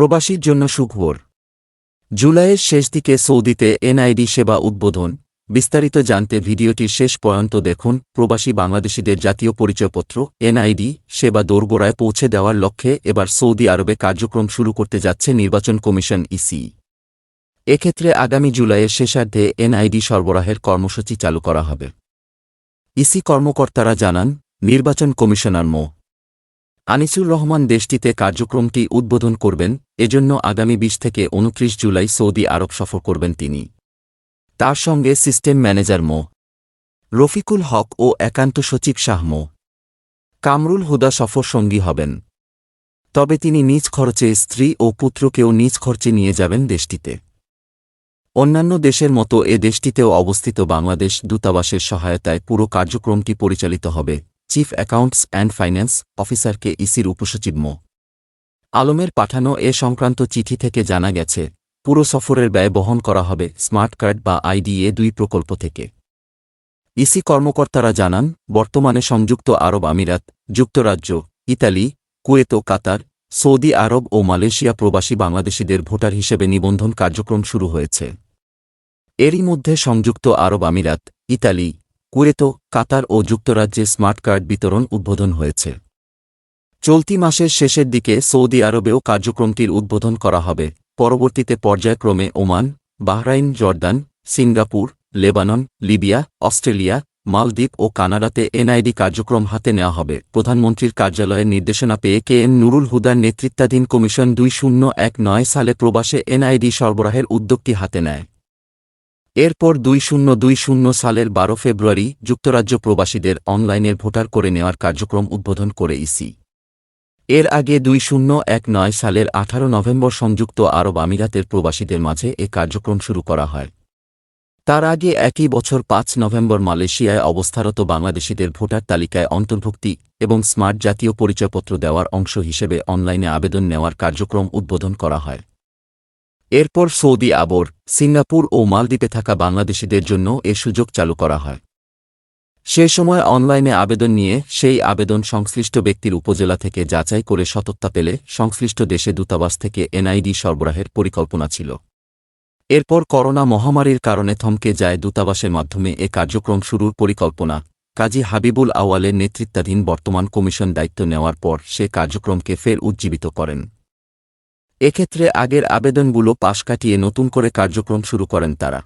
প্রবাসীর জন্য সুখবর। জুলাইয়ের শেষ দিকে সৌদিতে এনআইডি সেবা উদ্বোধন। বিস্তারিত জানতে ভিডিওটির শেষ পর্যন্ত দেখুন। প্রবাসী বাংলাদেশিদের জাতীয় পরিচয়পত্র, এনআইডি, সেবা দোরগোড়ায় পৌঁছে দেওয়ার লক্ষ্যে এবার সৌদি আরবে কার্যক্রম শুরু করতে যাচ্ছে নির্বাচন কমিশন ইসি। এক্ষেত্রে আগামী জুলাইয়ের শেষার্ধে এনআইডি সরবরাহের কর্মসূচি চালু করা হবে। ইসি কর্মকর্তারা জানান, নির্বাচন কমিশনার মো. আনিসুর রহমান দেশটিতে কার্যক্রমটি উদ্বোধন করবেন, এজন্য আগামী বিশ থেকে উনত্রিশ জুলাই সৌদি আরব সফর করবেন তিনি। তার সঙ্গে সিস্টেম ম্যানেজার মো. রফিকুল হক ও একান্ত সচিব শাহ মো. কামরুল হুদা সফর সঙ্গী হবেন। তবে তিনি নিজ খরচে স্ত্রী ও পুত্রকেও নিজ খরচে নিয়ে যাবেন দেশটিতে। অন্যান্য দেশের মতো এ দেশটিতেও অবস্থিত বাংলাদেশ দূতাবাসের সহায়তায় পুরো কার্যক্রমটি পরিচালিত হবে। চিফ অ্যাকাউন্টস অ্যান্ড ফাইন্যান্স অফিসারকে ইসির উপসচিব মো. আলমের পাঠানো এ সংক্রান্ত চিঠি থেকে জানা গেছে, পুরো সফরের ব্যয় বহন করা হবে স্মার্ট কার্ড বা আইডিএ দুই প্রকল্প থেকে। ইসি কর্মকর্তারা জানান, বর্তমানে সংযুক্ত আরব আমিরাত, যুক্তরাজ্য, ইতালি, কুয়েত ও কাতার, সৌদি আরব ও মালয়েশিয়া প্রবাসী বাংলাদেশিদের ভোটার হিসেবে নিবন্ধন কার্যক্রম শুরু হয়েছে। এরই মধ্যে সংযুক্ত আরব আমিরাত, ইতালি কুয়েত, কাতার ও যুক্তরাজ্যে স্মার্ট কার্ড বিতরণ উদ্বোধন হয়েছে। চলতি মাসের শেষের দিকে সৌদি আরবেও কার্যক্রমটির উদ্বোধন করা হবে। পরবর্তীতে পর্যায়ক্রমে Oman, Bahrain, Jordan, Singapore, Lebanon, Libya, Australia, মালদ্বীপ ও কানাডাতে এনআইডি কার্যক্রম হাতে নেওয়া হবে। প্রধানমন্ত্রীর কার্যালয়ের নির্দেশনা পেয়ে কে এন নুরুল হুদার নেতৃত্বাধীন কমিশন দুই শূন্য এক নয় সালে প্রবাসে এনআইডি সরবরাহের উদ্যোগটি হাতে নেয়। এরপর দুই শূন্য দুই শূন্য সালের বারো ফেব্রুয়ারি যুক্তরাজ্য প্রবাসীদের অনলাইনে ভোটার করে নেওয়ার কার্যক্রম উদ্বোধন করে ইসি। এর আগে দুই শূন্য এক নয় সালের আঠারো নভেম্বর সংযুক্ত আরব আমিরাতের প্রবাসীদের মাঝে এ কার্যক্রম শুরু করা হয়। তার আগে একই বছর পাঁচ নভেম্বর মালয়েশিয়ায় অবস্থারত বাংলাদেশিদের ভোটার তালিকায় অন্তর্ভুক্তি এবং স্মার্ট জাতীয় পরিচয়পত্র দেওয়ার অংশ হিসেবে অনলাইনে আবেদন নেওয়ার কার্যক্রম উদ্বোধন করা হয়। এরপর সৌদি, আবর, সিঙ্গাপুর ও মালদ্বীপে থাকা বাংলাদেশিদের জন্য এ সুযোগ চালু করা হয়। সে সময় অনলাইনে আবেদন নিয়ে সেই আবেদন সংশ্লিষ্ট ব্যক্তির উপজেলা থেকে যাচাই করে সততা পেলে সংশ্লিষ্ট দেশে দূতাবাস থেকে এনআইডি সরবরাহের পরিকল্পনা ছিল। এরপর করোনা মহামারীর কারণে থমকে যায় দূতাবাসের মাধ্যমে এ কার্যক্রম শুরুর পরিকল্পনা। কাজী হাবিবুল আওয়ালের নেতৃত্বাধীন বর্তমান কমিশন দায়িত্ব নেওয়ার পর সে কার্যক্রমকে ফের উজ্জীবিত করেন। এক্ষেত্রে আগের আবেদনগুলো পাশ কাটিয়ে নতুন করে কার্যক্রম শুরু করেন তারা।